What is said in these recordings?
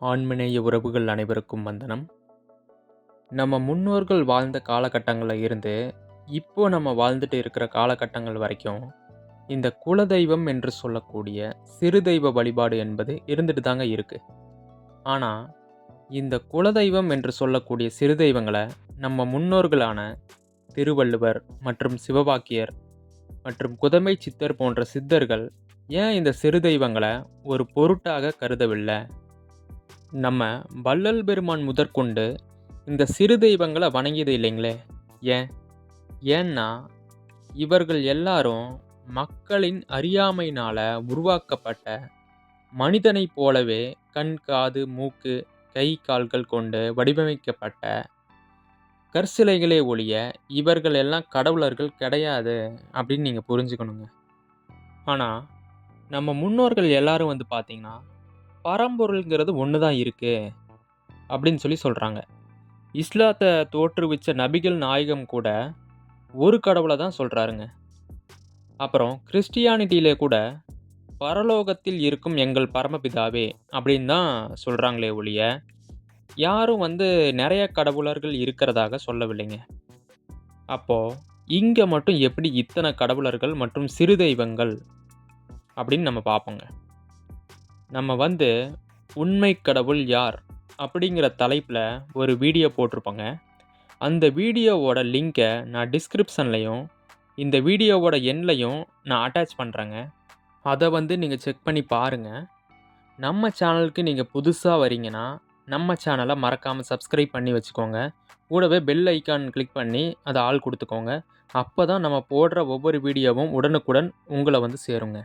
ஆண்மநேய உறவுகள் அனைவருக்கும் வந்தனம். நம்ம முன்னோர்கள் வாழ்ந்த காலகட்டங்களில் இருந்து இப்போ நம்ம வாழ்ந்துட்டு இருக்கிற காலகட்டங்கள் வரைக்கும் இந்த குலதெய்வம் என்று சொல்லக்கூடிய சிறு தெய்வ வழிபாடு என்பது இருந்துட்டு தாங்க இருக்குது ஆனால் இந்த குலதெய்வம் என்று சொல்லக்கூடிய சிறு தெய்வங்களை நம்ம முன்னோர்களான திருவள்ளுவர் மற்றும் சிவபாக்கியர் மற்றும் குதமை சித்தர் போன்ற சித்தர்கள் ஏன் இந்த சிறு தெய்வங்களை ஒரு பொருட்டாக கருதவில்லை? நம்ம வள்ளல் பெருமான் முதற்கொண்டு இந்த சிறு தெய்வங்களை வணங்கியது இல்லைங்களே? ஏன்? ஏன்னா இவர்கள் எல்லாரும் மக்களின் அறியாமையினால் உருவாக்கப்பட்ட மனிதனைப் போலவே கண் காது மூக்கு கை கால்கள் கொண்டு வடிவமைக்கப்பட்ட கற்சிலைகளே ஒழிய இவர்கள் எல்லாம் கடவுளர்கள் கிடையாது அப்படின்னு நீங்கள் புரிஞ்சுக்கணுங்க. ஆனால் நம்ம முன்னோர்கள் எல்லாரும் வந்து பார்த்தீங்கன்னா பரம்பொருள்ங்கிறது ஒன்று தான் இருக்குது அப்படின்னு சொல்லி சொல்கிறாங்க இஸ்லாத்தை தோற்றுவிச்ச நபிகள் நாயகம் கூட ஒரு கடவுளை தான் சொல்கிறாருங்க அப்புறம் கிறிஸ்டியானிட்டியிலே கூட பரலோகத்தில் இருக்கும் எங்கள் பரமபிதாவே அப்படின்னு தான் சொல்கிறாங்களே ஒழிய யாரும் வந்து நிறைய கடவுளர்கள் இருக்கிறதாக சொல்லவில்லைங்க. அப்போது இங்கே மட்டும் எப்படி இத்தனை கடவுளர்கள் மற்றும் சிறு தெய்வங்கள் அப்படின்னு நம்ம பார்ப்போங்க. நம்ம வந்து உண்மை கடவுள் யார் அப்படிங்கிற தலைப்பில் ஒரு வீடியோ போட்டிருப்போங்க. அந்த வீடியோவோட லிங்க்கை நான் டிஸ்கிரிப்ஷன்லையும் இந்த வீடியோவோட எண்லையும் நான் அட்டாச் பண்ணுறேங்க அதை வந்து நீங்கள் செக் பண்ணி பாருங்கள் நம்ம சேனலுக்கு நீங்கள் புதுசாக வரீங்கன்னா நம்ம சேனலை மறக்காமல் சப்ஸ்கிரைப் பண்ணி வச்சுக்கோங்க. கூடவே பெல் ஐக்கான் கிளிக் பண்ணி அதை ஆள் கொடுத்துக்கோங்க. அப்போ தான் நம்ம போடுற ஒவ்வொரு வீடியோவும் உடனுக்குடன் உங்களை வந்து சேருங்க.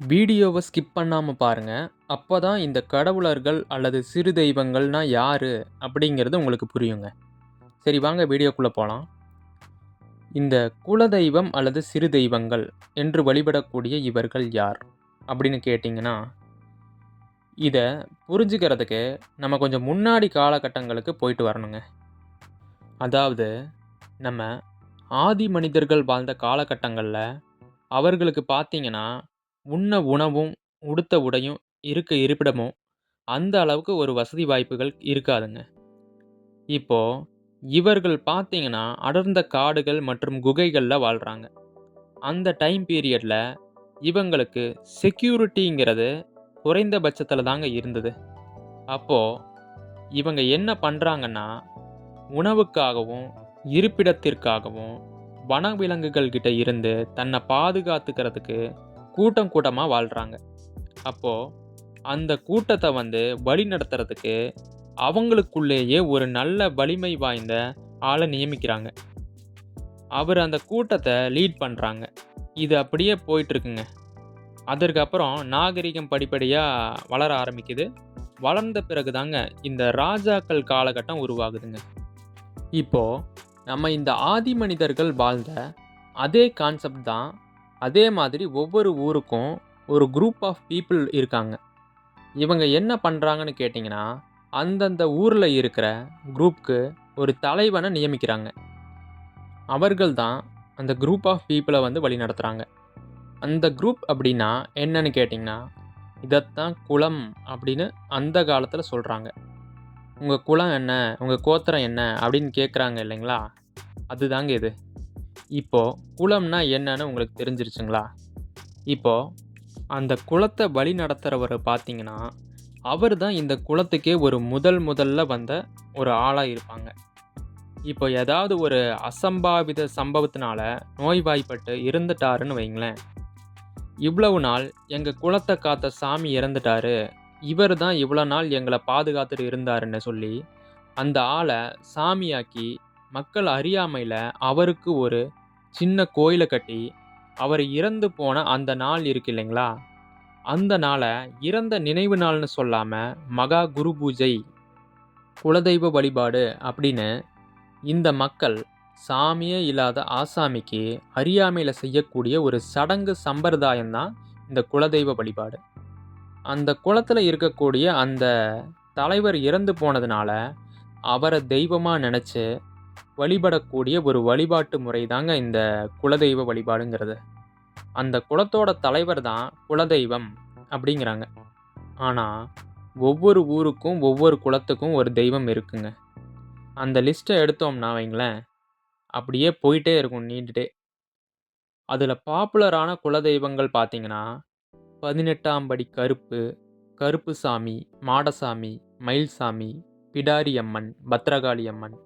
வீடியோவை ஸ்கிப் பண்ணாமல் பாருங்கள் அப்போ தான் இந்த கடவுளர்கள் அல்லது சிறு தெய்வங்கள்னா யார் அப்படிங்கிறது உங்களுக்கு புரியுங்க. சரி வாங்க வீடியோக்குள்ளே போகலாம் இந்த குலதெய்வம் அல்லது சிறு தெய்வங்கள் என்று வழிபடக்கூடிய இவர்கள் யார் அப்படின்னு கேட்டிங்கன்னா இதை புரிஞ்சுக்கிறதுக்கு நம்ம கொஞ்சம் முன்னாடி காலகட்டங்களுக்கு போயிட்டு வரணுங்க. அதாவது நம்ம ஆதி மனிதர்கள் வாழ்ந்த காலகட்டங்களில் அவர்களுக்கு பார்த்தீங்கன்னா உண்ண உணவும் உடுத்த உடையும் இருக்க இருப்பிடமும் அந்த அளவுக்கு ஒரு வசதி வாய்ப்புகள் இருக்காதுங்க. இப்போது இவர்கள் பார்த்தீங்கன்னா அடர்ந்த காடுகள் மற்றும் குகைகளில் வாழ்கிறாங்க அந்த டைம் பீரியடில் இவங்களுக்கு செக்யூரிட்டிங்கிறது குறைந்தபட்சத்தில் தாங்க இருந்தது. அப்போது இவங்க என்ன பண்ணுறாங்கன்னா உணவுக்காகவும் இருப்பிடத்திற்காகவும் வனவிலங்குகள் கிட்ட இருந்து தன்னை பாதுகாத்துக்கிறதுக்கு கூட்டம் கூட்டமாக வாழ்கிறாங்க அப்போது அந்த கூட்டத்தை வந்து வழி நடத்துறதுக்கு அவங்களுக்குள்ளேயே ஒரு நல்ல வலிமை வாய்ந்த ஆளை நியமிக்கிறாங்க. அவர் அந்த கூட்டத்தை லீட் பண்ணுறாங்க இது அப்படியே போயிட்டுருக்குங்க. அதற்கப்புறம் நாகரிகம் படிப்படியாக வளர ஆரம்பிக்குது. வளர்ந்த பிறகு தாங்க இந்த ராஜாக்கள் காலகட்டம் உருவாகுதுங்க. இப்போது நம்ம இந்த ஆதி மனிதர்கள் வாழ்ந்த அதே கான்செப்ட் தான் அதே மாதிரி ஒவ்வொரு ஊருக்கும் ஒரு குரூப் ஆஃப் பீப்புள் இருக்காங்க. இவங்க என்ன பண்ணுறாங்கன்னு கேட்டிங்கன்னா அந்தந்த ஊரில் இருக்கிற குரூப்க்கு ஒரு தலைவனை நியமிக்கிறாங்க. அவர்கள் தான் அந்த குரூப் ஆஃப் பீப்புளை வந்து வழி நடத்துகிறாங்க அந்த குரூப் அப்படின்னா என்னன்னு கேட்டிங்கன்னா இதைத்தான் குளம் அப்படின்னு அந்த காலத்தில் சொல்கிறாங்க உங்கள் குளம் என்ன? உங்கள் கோத்திரம் என்ன? அப்படின்னு கேட்குறாங்க இல்லைங்களா? அதுதாங்க இது. இப்போது குளம்னா என்னன்னு உங்களுக்கு தெரிஞ்சிருச்சுங்களா? இப்போது அந்த குளத்தை வழி நடத்துகிறவர் பார்த்தீங்கன்னா அவர் தான் இந்த குளத்துக்கே ஒரு முதல் முதல்ல வந்த ஒரு ஆளாக இருப்பாங்க. இப்போ ஏதாவது ஒரு அசம்பாவித சம்பவத்தினால நோய்வாய்ப்பட்டு இருந்துட்டாருன்னு வைங்களேன். இவ்வளவு நாள் எங்கள் குளத்தை காத்த சாமி இறந்துட்டாரு. இவர் தான் இவ்வளோ நாள் எங்களை பாதுகாத்துட்டு இருந்தாருன்னு சொல்லி அந்த ஆளை சாமியாக்கி மக்கள் அறியாமையில் அவருக்கு ஒரு சின்ன கோயிலை கட்டி அவர் இறந்து போன அந்த நாள் இருக்கு இல்லைங்களா? அந்த நாளை இறந்த நினைவு நாள்னு சொல்லாமல் மகா குரு பூஜை குலதெய்வ வழிபாடு அப்படின்னு இந்த மக்கள் சாமியே இல்லாத ஆசாமிக்கு அறியாமையில் செய்யக்கூடிய ஒரு சடங்கு சம்பிரதாயம் தான் இந்த குலதெய்வ வழிபாடு. அந்த குளத்தில் இருக்கக்கூடிய அந்த தலைவர் இறந்து போனதுனால அவரை தெய்வமாக நினச்சி வழிபடக்கூடிய ஒரு வழிபாட்டு முறை தாங்க இந்த குலதெய்வ வழிபாடுங்கிறது. அந்த குலத்தோட தலைவர் தான் குலதெய்வம் அப்படிங்கிறாங்க. ஆனால் ஒவ்வொரு ஊருக்கும் ஒவ்வொரு குலத்துக்கும் ஒரு தெய்வம் இருக்குங்க. அந்த லிஸ்ட்டை எடுத்தோம்னா வைங்களேன் அப்படியே போயிட்டே இருக்கும் நீண்டுட்டே. அதில் பாப்புலரான குலதெய்வங்கள் பார்த்தீங்கன்னா பதினெட்டாம் படி கருப்பு கருப்புசாமி மாடசாமி மயில்சாமி பிடாரி அம்மன் பத்ரகாளி அம்மன்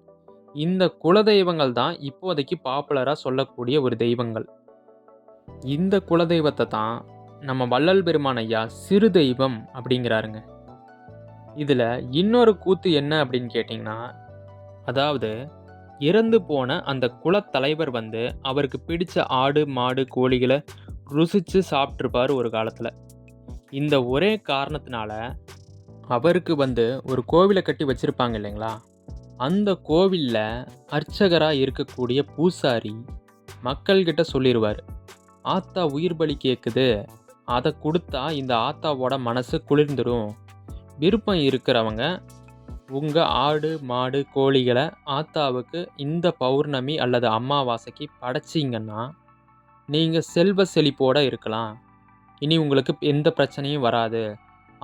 இந்த குலதெய்வங்கள் தான் இப்போதைக்கு பாப்புலராக சொல்லக்கூடிய ஒரு தெய்வங்கள். இந்த குலதெய்வத்தை தான் நம்ம வள்ளல் பெருமான் ஐயா சிறு தெய்வம் அப்படிங்கிறாருங்க. இதில் இன்னொரு கூத்து என்ன அப்படின்னு கேட்டிங்கன்னா அதாவது இறந்து போன அந்த குலத்தலைவர் வந்து அவருக்கு பிடித்த ஆடு மாடு கோழிகளை ருசித்து சாப்பிட்ருப்பார் ஒரு காலத்தில். இந்த ஒரே காரணத்தினால அவருக்கு வந்து ஒரு கோவிலை கட்டி வச்சுருப்பாங்க இல்லைங்களா? அந்த கோவிலில் அர்ச்சகராக இருக்கக்கூடிய பூசாரி மக்கள்கிட்ட சொல்லிடுவார் ஆத்தா உயிர் பலி கேட்குது அதை கொடுத்தா இந்த ஆத்தாவோட மனசு குளிர்ந்துடும் விருப்பம் இருக்கிறவங்க உங்கள் ஆடு மாடு கோழிகளை ஆத்தாவுக்கு இந்த பௌர்ணமி அல்லது அமாவாசைக்கு படைச்சிங்கன்னா நீங்கள் செல்வ செழிப்போடு இருக்கலாம். இனி உங்களுக்கு எந்த பிரச்சனையும் வராது.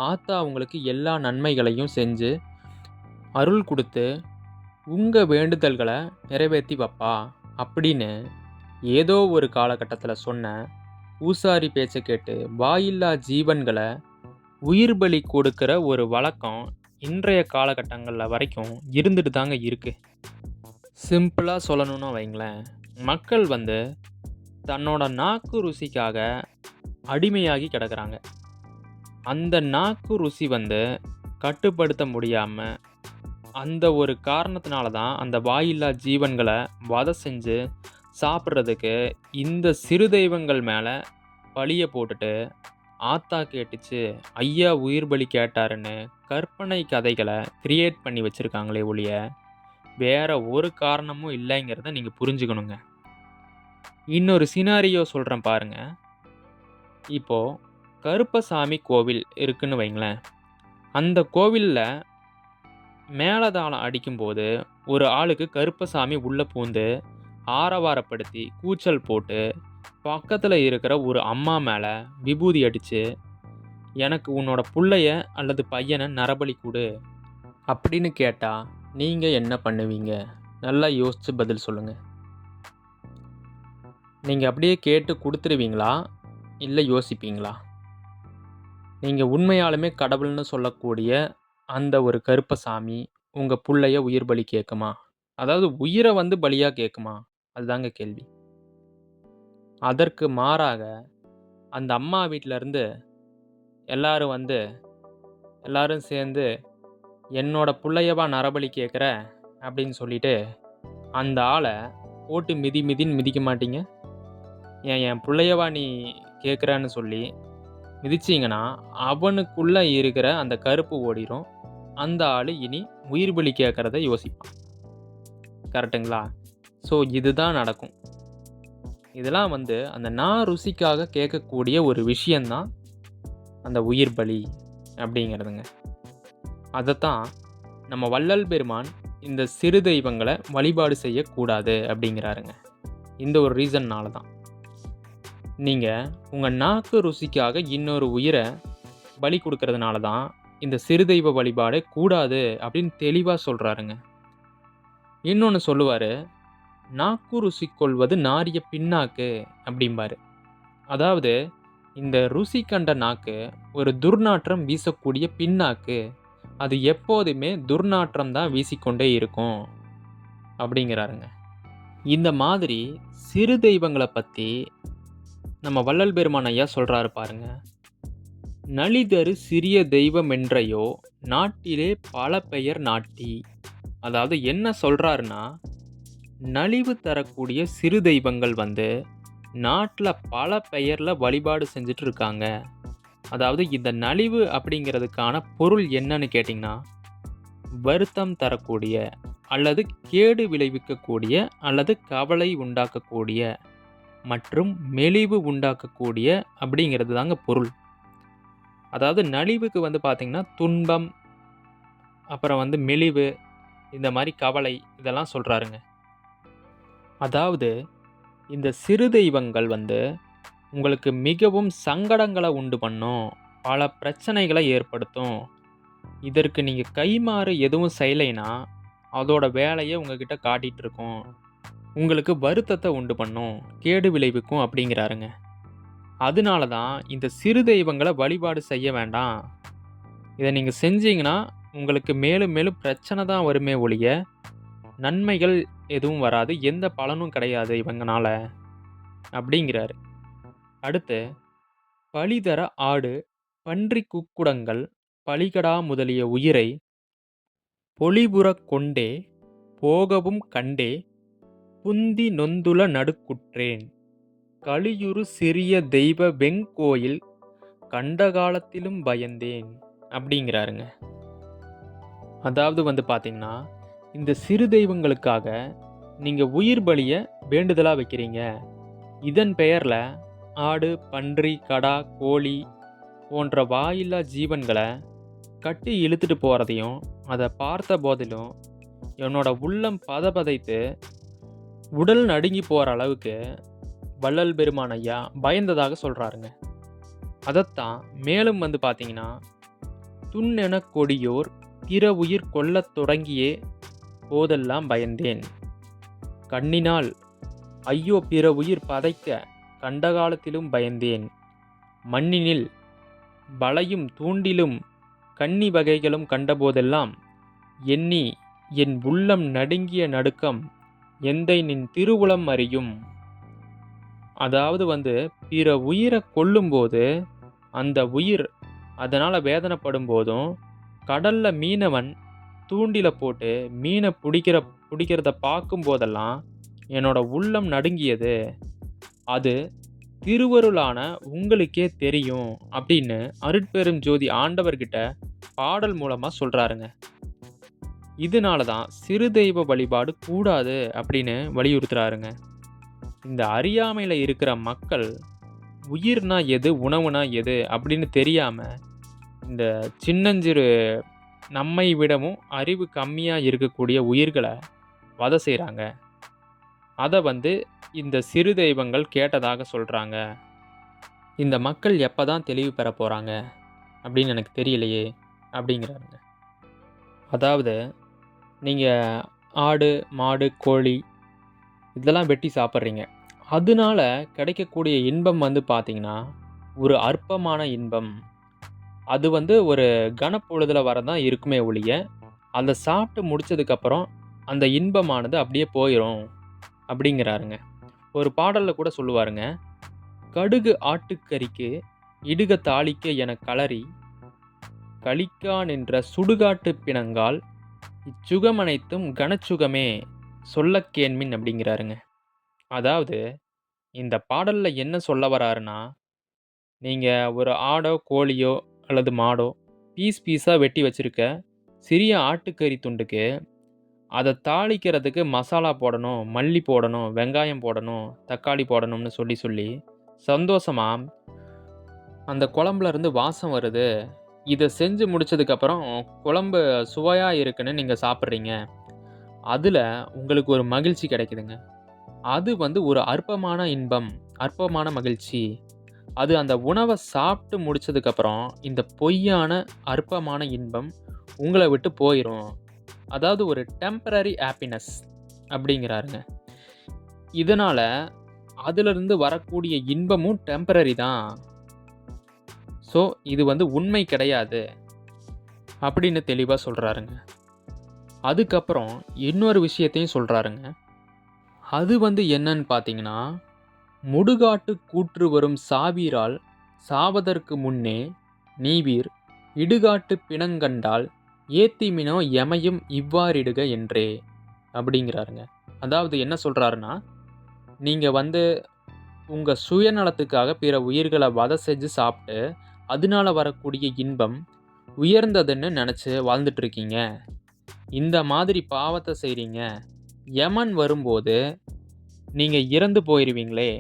ஆத்தா உங்களுக்கு எல்லா நன்மைகளையும் செஞ்சு அருள் கொடுத்து உங்கள் வேண்டுதல்களை நிறைவேற்றி வைப்பா அப்படின்னு ஏதோ ஒரு காலகட்டத்தில் சொன்ன ஊசாரி பேச்சை கேட்டு வாயில்லா ஜீவன்களை உயிர் பலி கொடுக்குற ஒரு வழக்கம் இன்றைய காலகட்டங்களில் வரைக்கும் இருந்துட்டு தாங்க இருக்குது சிம்பிளாக சொல்லணும்னா வைங்களேன் மக்கள் வந்து தன்னோட நாக்கு ருசிக்காக அடிமையாகி கிடக்குறாங்க. அந்த நாக்கு ருசி வந்து கட்டுப்படுத்த முடியாமல் அந்த ஒரு காரணத்தினால தான் அந்த வாயில்லா ஜீவன்களை வதை செஞ்சு சாப்பிட்றதுக்கு இந்த சிறு தெய்வங்கள் மேலே பழியை போட்டுட்டு ஆத்தா கேட்டுச்சு ஐயா உயிர் பலி கேட்டாருன்னு கற்பனை கதைகளை கிரியேட் பண்ணி வச்சுருக்காங்களே ஒழிய வேற ஒரு காரணமும் இல்லைங்கிறத நீங்கள் புரிஞ்சுக்கணுங்க. இன்னொரு சினாரியோ சொல்கிறேன் பாருங்கள் இப்போது கருப்பசாமி கோவில் இருக்குன்னு வைங்களேன். அந்த கோவிலில் மேலதாளம் அடிக்கும்போது ஒரு ஆளுக்கு கருப்பசாமி உள்ளே பூந்து ஆரவாரப்படுத்தி கூச்சல் போட்டு பக்கத்தில் இருக்கிற ஒரு அம்மா மேலே விபூதி அடித்து எனக்கு உன்னோட பிள்ளைய அல்லது பையனை நரபலி கொடு அப்படின்னு கேட்டால் நீங்கள் என்ன பண்ணுவீங்க? நல்லா யோசித்து பதில் சொல்லுங்கள் நீங்கள் அப்படியே கேட்டு கொடுத்துருவீங்களா? இல்லை யோசிப்பீங்களா? நீங்கள் உண்மையாலுமே கடவுள்னு சொல்லக்கூடிய அந்த ஒரு கருப்பசாமி உங்கள் புள்ளைய உயிர் பலி கேட்குமா அதாவது உயிரை வந்து பலியாக கேட்குமா அதுதாங்க கேள்வி. அதற்கு மாறாக அந்த அம்மா வீட்டிலேருந்து எல்லாரும் வந்து எல்லாரும் சேர்ந்து என்னோட பிள்ளையவா நரபலி கேட்குற அப்படின்னு சொல்லிட்டு அந்த ஆளை போட்டு மிதி மிதின்னு மிதிக்க மாட்டீங்க? ஏன் என் பிள்ளையவா நீ கேட்குறன்னு சொல்லி மிதிச்சிங்கன்னா அவனுக்குள்ளே இருக்கிற அந்த கருப்பு ஓடிரும். அந்த ஆள் இனி உயிர் பலி கேட்குறத யோசிப்பான். கரெக்டுங்களா ஸோ இதுதான் நடக்கும். இதெல்லாம் வந்து அந்த நான் ருசிக்காக கேட்கக்கூடிய ஒரு விஷயந்தான் அந்த உயிர் பலி அப்படிங்கிறதுங்க. அதைத்தான் நம்ம வள்ளல் பெருமான் இந்த சிறு தெய்வங்களை வழிபாடு செய்யக்கூடாது அப்படிங்கிறாருங்க. இந்த ஒரு ரீசன்னால தான் நீங்கள் உங்கள் நாக்கு ருசிக்காக இன்னொரு உயிரை பலி கொடுக்கறதுனால தான் இந்த சிறு தெய்வ வழிபாடு கூடாது அப்படின்னு தெளிவாக சொல்கிறாருங்க இன்னொன்று சொல்லுவார் நாக்கு ருசி கொள்வது நாரிய பின்னாக்கு அப்படிம்பாரு. அதாவது இந்த ருசி கண்ட நாக்கு ஒரு துர்நாற்றம் வீசக்கூடிய பின்னாக்கு. அது எப்போதுமே துர்நாற்றம் தான் வீசிக்கொண்டே இருக்கும் அப்படிங்கிறாருங்க. இந்த மாதிரி சிறு தெய்வங்களை பற்றி நம்ம வள்ளல் பெருமான் ஐயா சொல்கிறாரு பாருங்க. நளிதரு சிறிய தெய்வம் என்றையோ நாட்டிலே பல பெயர் நாட்டி. அதாவது என்ன சொல்கிறாருன்னா நலிவு தரக்கூடிய சிறு தெய்வங்கள் வந்து நாட்டில் பல பெயரில் வழிபாடு செஞ்சுட்டு இருக்காங்க. அதாவது இந்த நலிவு அப்படிங்கிறதுக்கான பொருள் என்னன்னு கேட்டிங்கன்னா வருத்தம் தரக்கூடிய அல்லது கேடு விளைவிக்கக்கூடிய அல்லது கவலை உண்டாக்கக்கூடிய மற்றும் மெலிவு உண்டாக்கக்கூடிய அப்படிங்கிறது தாங்க பொருள். அதாவது நலிவுக்கு வந்து பார்த்திங்கன்னா துன்பம் அப்புறம் வந்து மெலிவு இந்த மாதிரி கவலை இதெல்லாம் சொல்கிறாருங்க அதாவது இந்த சிறு தெய்வங்கள் வந்து உங்களுக்கு மிகவும் சங்கடங்களை உண்டு பண்ணும் பல பிரச்சனைகளை ஏற்படுத்தும். இதற்கு நீங்கள் கைமாறு எதுவும் செய்யலைன்னா அதோட வேலையை உங்ககிட்ட காட்டிட்டு உங்களுக்கு வருத்தத்தை உண்டு பண்ணும் கேடு விளைவிக்கும் அப்படிங்கிறாருங்க. அதனால தான் இந்த சிறு தெய்வங்களை வழிபாடு செய்ய வேண்டாம். இதை நீங்கள் செஞ்சீங்கன்னா உங்களுக்கு மேலும் மேலும் பிரச்சனை தான் வருமே ஒழிய நன்மைகள் எதுவும் வராது எந்த பலனும் கிடையாது இவங்கனால அப்படிங்கிறாரு. அடுத்து பழிதர ஆடு பன்றி குக்குடங்கள் பலிகடா முதலிய உயிரை பொலிபுற கொண்டே போகவும் கண்டே புந்தி நொந்துல நடுக்குற்றேன். கலியுறு சிறிய தெய்வ வெங்கோயில் கண்ட காலத்திலும் பயந்தேன் அப்படிங்கிறாருங்க. அதாவது வந்து பார்த்தீங்கன்னா இந்த சிறு தெய்வங்களுக்காக நீங்கள் உயிர் பலியை வேண்டுதலாக வைக்கிறீங்க. இதன் பெயரில் ஆடு பன்றி கடா கோழி போன்ற வாயில்லா ஜீவன்களை கட்டி இழுத்துட்டு போகிறதையும் அதை பார்த்த போதிலும் என்னோட உள்ளம் பதபதைத்து உடல் நடுங்கி போகிற அளவுக்கு வள்ளல் பெருமான் ஐயா பயந்ததாக சொல்கிறாருங்க அதைத்தான் மேலும் வந்து பார்த்தீங்கன்னா துண்ணென கொடியோர் பிற உயிர் கொல்லத் தொடங்கியே போதெல்லாம் பயந்தேன். கண்ணினால் ஐயோ பிற உயிர் பதைக்க கண்ட காலத்திலும் பயந்தேன். மண்ணினில் வளையும் தூண்டிலும் கன்னி வகைகளும் கண்டபோதெல்லாம் எண்ணி என் உள்ளம் நடுங்கிய நடுக்கம் எந்தை நின் திருவுளம் அறியும். அதாவது வந்து பிற உயிரை கொல்லும்போது அந்த உயிர் அதனால் வேதனைப்படும் போதும் கடலில் மீனவன் தூண்டில போட்டு மீனை பிடிக்கிற பிடிக்கிறத பார்க்கும் போதெல்லாம் என்னோட உள்ளம் நடுங்கியது. அது திருவருளான உங்களுக்கே தெரியும் அப்படின்னு அருட்பெரும் ஜோதி ஆண்டவர்கிட்ட பாடல் மூலமாக சொல்கிறாருங்க இதனால தான் சிறு தெய்வ வழிபாடு கூடாது அப்படின்னு வலியுறுத்துறாருங்க. இந்த அறியாமையில் இருக்கிற மக்கள் உயிர்னா எது உணவுனா எது அப்படின்னு தெரியாமல் இந்த சின்னஞ்சிறு நம்மை விடவும் அறிவு கம்மியாக இருக்கக்கூடிய உயிர்களை வதை செய்கிறாங்க அதை வந்து இந்த சிறு தெய்வங்கள் கேட்டதாக சொல்கிறாங்க இந்த மக்கள் எப்போ தான் தெளிவு பெற போகிறாங்க அப்படின்னு எனக்கு தெரியலையே அப்படிங்கிறாருங்க. அதாவது நீங்கள் ஆடு மாடு கோழி இதெல்லாம் வெட்டி சாப்பிட்றீங்க. அதனால கிடைக்கக்கூடிய இன்பம் வந்து பார்த்திங்கன்னா ஒரு அற்பமான இன்பம். அது வந்து ஒரு கனப்பொழுதில் வரதான் இருக்குமே ஒழிய அதை சாப்பிட்டு முடிச்சதுக்கப்புறம் அந்த இன்பமானது அப்படியே போயிடும் அப்படிங்கிறாருங்க. ஒரு பாடலில் கூட சொல்லுவாருங்க கடுகு ஆட்டுக்கறிக்கு இடுக தாளிக்க என களறி கலிக்கா நின்ற சுடுகாட்டு பிணங்கால் இச்சுகமனைத்தும் கனச்சுகமே சொல்லக்கேண்மின் அப்படிங்கிறாருங்க. அதாவது இந்த பாடலில் என்ன சொல்ல வராருன்னா நீங்கள் ஒரு ஆடோ கோழியோ அல்லது மாடோ பீஸ் பீஸாக வெட்டி வச்சுருக்க சிறிய ஆட்டுக்கறி துண்டுக்கு அதை தாளிக்கிறதுக்கு மசாலா போடணும் மல்லி போடணும் வெங்காயம் போடணும் தக்காளி போடணும்னு சொல்லி சொல்லி சந்தோஷமாக அந்த குழம்புலேருந்து வாசம் வருது. இதை செஞ்சு முடிச்சதுக்கப்புறம் குழம்பு சுவையாக இருக்குன்னு நீங்கள் சாப்பிட்றீங்க. அதில் உங்களுக்கு ஒரு மகிழ்ச்சி கிடைக்குதுங்க. அது வந்து ஒரு அற்பமான இன்பம் அற்பமான மகிழ்ச்சி. அது அந்த உணவை சாப்பிட்டு முடிச்சதுக்கப்புறம் இந்த பொய்யான அற்பமான இன்பம் உங்களை விட்டு போயிடும் அதாவது ஒரு டெம்பரரி ஹாப்பினஸ் அப்படிங்கிறாருங்க. இதனால் அதிலிருந்து வரக்கூடிய இன்பமும் டெம்பரரி தான். ஸோ இது வந்து உண்மை கிடையாது அப்படின்னு தெளிவாக சொல்கிறாருங்க அதுக்கப்புறம் இன்னொரு விஷயத்தையும் சொல்கிறாருங்க அது வந்து என்னன்னு பார்த்தீங்கன்னா முடுகாட்டு கூற்று வரும் சாவீரால் சாவதற்கு முன்னே நீவீர் இடுகாட்டு பிணங்கண்டால் ஏத்திமினோ எமையும் இவ்வாறிடுக என்றே அப்படிங்கிறாருங்க. அதாவது என்ன சொல்கிறாருன்னா நீங்கள் வந்து உங்கள் சுயநலத்துக்காக பிற உயிர்களை வதை செஞ்சு சாப்பிட்டு அதனால வரக்கூடிய இன்பம் உயர்ந்ததுன்னு நினச்சி வாழ்ந்துட்டு இருக்கீங்க இந்த மாதிரி பாவத்தை செய்கிறீங்க யமன் வரும்போது நீங்கள் இறந்து போயிடுவீங்களே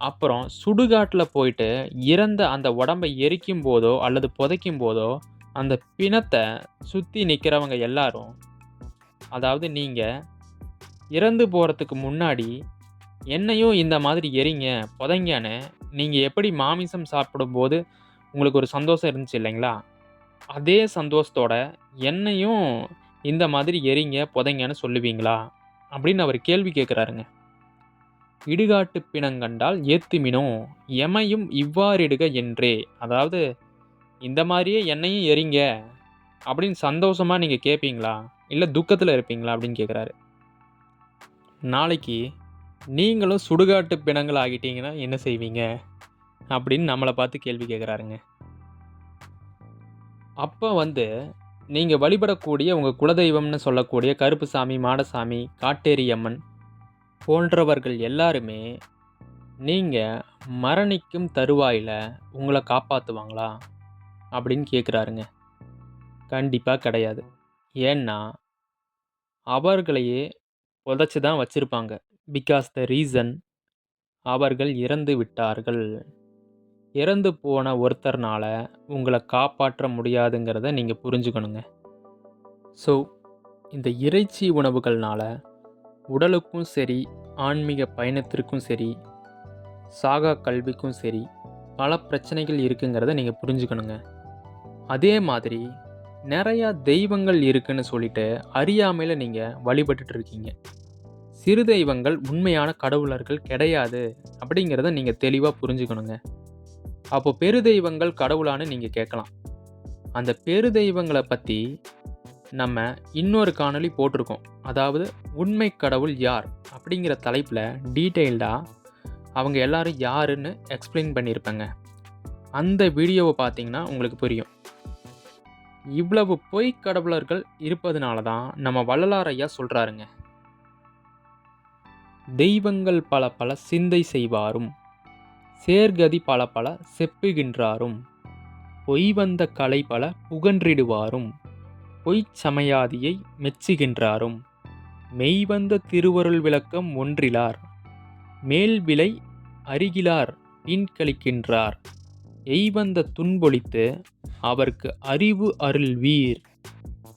அப்புறம் சுடுகாட்டில் போயிட்டு இறந்த அந்த உடம்பை எரிக்கும் போதோ அல்லது புதைக்கும் போதோ அந்த பிணத்தை சுற்றி நிற்கிறவங்க எல்லாரும் அதாவது நீங்கள் இறந்து போகிறதுக்கு முன்னாடி என்னையும் இந்த மாதிரி எரிங்க புதைங்கன்னு நீங்கள் எப்படி மாமிசம் சாப்பிடும்போது உங்களுக்கு ஒரு சந்தோஷம் இருந்துச்சு இல்லைங்களா? அதே சந்தோஷத்தோட என்னையும் இந்த மாதிரி எரிங்க புதைங்கன்னு சொல்லுவீங்களா? அப்படின்னு அவர் கேள்வி கேட்குறாருங்க. இடுகாட்டு பிணங்கண்டால் ஏத்துமினோ எமையும் இவ்வாறிடுக என்றே. அதாவது இந்த மாதிரியே என்னையும் எரிங்க அப்படின்னு சந்தோஷமாக நீங்கள் கேட்பீங்களா இல்லை துக்கத்தில் இருப்பீங்களா? அப்படின்னு கேட்குறாரு. நாளைக்கு நீங்களும் சுடுகாட்டு பிணங்கள் ஆகிட்டீங்கன்னா என்ன செய்வீங்க? அப்படின்னு நம்மளை பார்த்து கேள்வி கேட்குறாருங்க அப்போ வந்து நீங்கள் வழிபடக்கூடிய உங்கள் குலதெய்வம்னு சொல்லக்கூடிய கருப்புசாமி மாடசாமி காட்டேரியம்மன் போன்றவர்கள் எல்லாருமே நீங்கள் மரணிக்கும் தருவாயில் உங்களை காப்பாற்றுவாங்களா அப்படின்னு கேட்குறாருங்க கண்டிப்பாக கிடையாது. ஏன்னா அவர்களையே புதைச்சி தான் வச்சுருப்பாங்க. பிகாஸ் த ரீசன் அவர்கள் இறந்து விட்டார்கள். இறந்து போன ஒருத்தர்னால உங்களை காப்பாற்ற முடியாதுங்கிறத நீங்கள் புரிஞ்சுக்கணுங்க. ஸோ இந்த இறைச்சி உணவுகள்னால உடலுக்கும் சரி ஆன்மீக பயணத்திற்கும் சரி சாகா கல்விக்கும் சரி பல பிரச்சனைகள் இருக்குங்கிறத நீங்கள் புரிஞ்சுக்கணுங்க. அதே மாதிரி நிறையா தெய்வங்கள் இருக்குன்னு சொல்லிட்டு அறியாமையில் நீங்கள் வழிபட்டுட்டு இருக்கீங்க சிறு தெய்வங்கள் உண்மையான கடவுளர்கள் கிடையாது அப்படிங்கிறத நீங்கள் தெளிவாக புரிஞ்சுக்கணுங்க. அப்போ பெரு தெய்வங்கள் கடவுளான்னு நீங்கள் கேட்கலாம். அந்த பெரு தெய்வங்களை பற்றி நம்ம இன்னொரு காணொளி போட்டிருக்கோம். அதாவது உண்மை கடவுள் யார் அப்படிங்கிற தலைப்பில் டீட்டெயில்டாக அவங்க எல்லாரும் யாருன்னு எக்ஸ்பிளைன் பண்ணியிருப்பேங்க. அந்த வீடியோவை பார்த்தீங்கன்னா உங்களுக்கு புரியும். இவ்வளவு பொய் கடவுளர்கள் இருப்பதனால தான் நம்ம வள்ளலார் ஐயா சொல்கிறாருங்க தெய்வங்கள் பல பல சிந்தை செய்வாரும். சேர்கதி பல பல செப்புகின்றாரும். பொய் வந்த கலை பல புகன்றிடுவாரும். பொய்ச் சமயாதியை மெச்சுகின்றாரும். மெய்வந்த திருவருள் விளக்கம் ஒன்றிலார். மேல் விலை அருகிலார் பின்கழிக்கின்றார். எய்வந்த துன்பொழித்து அவர்க்கு அறிவு அருள் வீர்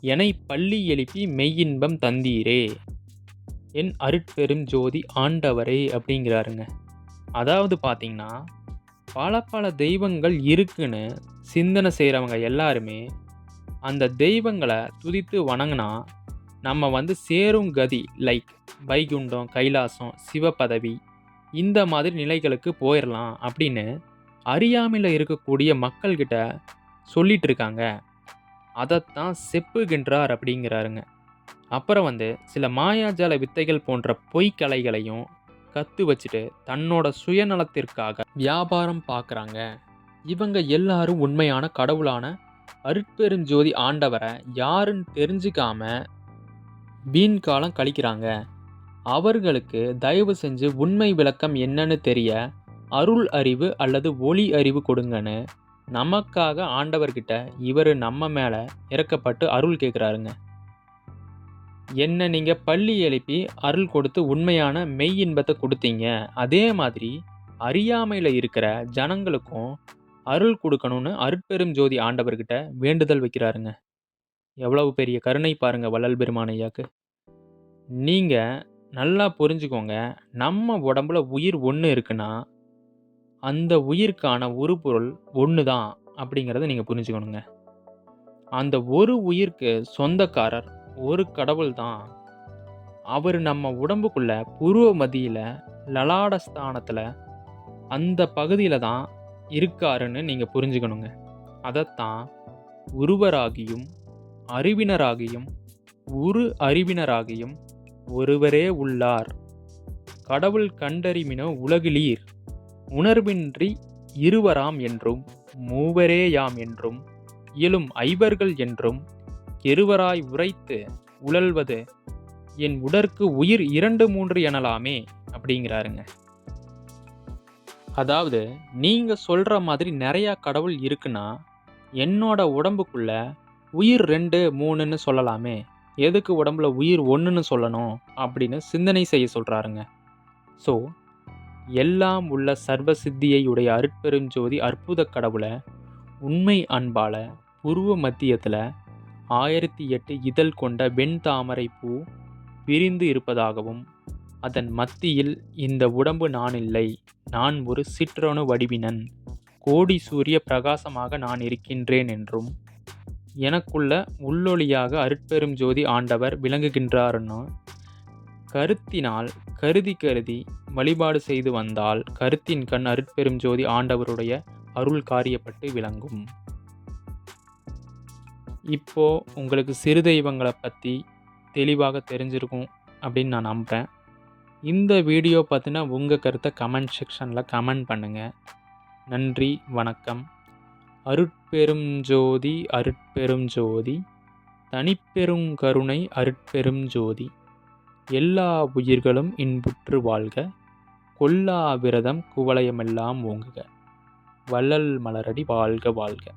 என்னை பள்ளி எழுப்பி மெய்யின்பம் தந்தீரே. என் அருட்பெரும் ஜோதி ஆண்டவரே அப்படிங்கிறாருங்க. அதாவது பார்த்தீங்கன்னா பல பல தெய்வங்கள் இருக்குன்னு சிந்தனை செய்கிறவங்க எல்லாருமே அந்த தெய்வங்களை துதித்து வணங்கினா நம்ம வந்து சேரும் கதி லைக் வைகுண்டம் கைலாசம் சிவபதவி இந்த மாதிரி நிலைகளுக்கு போயிடலாம் அப்படின்னு அறியாமையில் இருக்கக்கூடிய மக்கள்கிட்ட சொல்லிட்டு இருக்காங்க அதைத்தான் செப்புகின்றார் அப்படிங்கிறாருங்க. அப்புறம் வந்து சில மாயாஜால வித்தைகள் போன்ற பொய்க்கலைகளையும் கற்று வச்சுட்டு தன்னோட சுயநலத்திற்காக வியாபாரம் பார்க்குறாங்க. இவங்க எல்லாரும் உண்மையான கடவுளான அருட்பெருஞ்சோதி ஆண்டவரை யாருன்னு தெரிஞ்சுக்காம வீண் காலம் கழிக்கிறாங்க. அவர்களுக்கு தயவு செஞ்சு உண்மை விளக்கம் என்னன்னு தெரிய அருள் அறிவு அல்லது ஒளி அறிவு கொடுங்கன்னு நமக்காக ஆண்டவர்கிட்ட இவர் நம்ம மேலே இறக்கப்பட்டு அருள் கேட்குறாருங்க என்ன நீங்கள் பள்ளி எழுப்பி அருள் கொடுத்து உண்மையான மெய் இன்பத்தை கொடுத்தீங்க. அதே மாதிரி அறியாமையில் இருக்கிற ஜனங்களுக்கும் அருள் கொடுக்கணும்னு அருட்பெரும் ஜோதி ஆண்டவர்கிட்ட வேண்டுதல் வைக்கிறாருங்க. எவ்வளவு பெரிய கருணை பாருங்க வள்ளல் பெருமான் ஐயாக்கு. நீங்கள் நல்லா புரிஞ்சுக்கோங்க நம்ம உடம்புல உயிர் ஒன்று இருக்குன்னா அந்த உயிருக்கான உருப்பொருள் ஒன்று தான் அப்படிங்கிறத நீங்கள் புரிஞ்சுக்கணுங்க. அந்த ஒரு உயிருக்கு சொந்தக்காரர் ஒரு கடவுள் தான் அவர் நம்ம உடம்புக்குள்ள புருவ மதியில் லலாடஸ்தானத்தில் அந்த பகுதியில் தான் இருக்காருன்னு நீங்கள் புரிஞ்சுக்கணுங்க. அதைத்தான் உருவராகியும் அறிவினராகியும் உரு அறிவினராகியும் ஒருவரே உள்ளார். கடவுள் கண்டறிமினோ உலகிலீர் உணர்வின்றி இருவராம் என்றும் மூவரேயாம் என்றும் இயலும் ஐவர்கள் என்றும் எருவராய் உரைத்து உழல்வது என் உடற்கு உயிர் இரண்டு மூன்று எனலாமே அப்படிங்கிறாருங்க. அதாவது நீங்க சொல்ற மாதிரி நிறையா கடவுள் இருக்குன்னா என்னோட உடம்புக்குள்ள உயிர் ரெண்டு மூணுன்னு சொல்லலாமே. எதுக்கு உடம்புல உயிர் ஒன்றுன்னு சொல்லணும் அப்படின்னு சிந்தனை செய்ய சொல்கிறாருங்க ஸோ எல்லாம் உள்ள சர்வ சித்தியை உடைய அருட்பெருஞ்சோதி அற்புத கடவுளை உண்மை அன்பால புருவ மத்தியத்தில் ஆயிரத்தி எட்டு இதழ் கொண்ட வெண்தாமரை பூ விரிந்து இருப்பதாகவும் அதன் மத்தியில் இந்த உடம்பு நான் இல்லை நான் ஒரு சிற்றணு வடிவினன். கோடி சூரிய பிரகாசமாக நான் இருக்கின்றேன் என்றும் எனக்குள்ள உள்ளொளியாக அருட்பெரும் ஜோதி ஆண்டவர் விளங்குகின்றாருன்னா? கருத்தினால் கருதி கருதி வழிபாடு செய்து வந்தால் கருத்தின் கண் அருட்பெரும் ஜோதி ஆண்டவருடைய அருள் காரியப்பட்டு விளங்கும். இப்போது உங்களுக்கு சிறு தெய்வங்களை பற்றி தெளிவாக தெரிஞ்சிருக்கும் அப்படின்னு நான் நம்புகிறேன் இந்த வீடியோ பார்த்தினா உங்கள் கருத்தை கமெண்ட் செக்ஷனில் கமெண்ட் பண்ணுங்கள் நன்றி வணக்கம். அருட்பெரும் ஜோதி அருட்பெரும் ஜோதி. தனிப்பெரும் கருணை அருட்பெரும் ஜோதி. எல்லா உயிர்களும் இன்புற்று வாழ்க. கொல்லா விரதம் குவளையமெல்லாம் ஓங்குக. வள்ளல் மலரடி வாழ்க வாழ்க.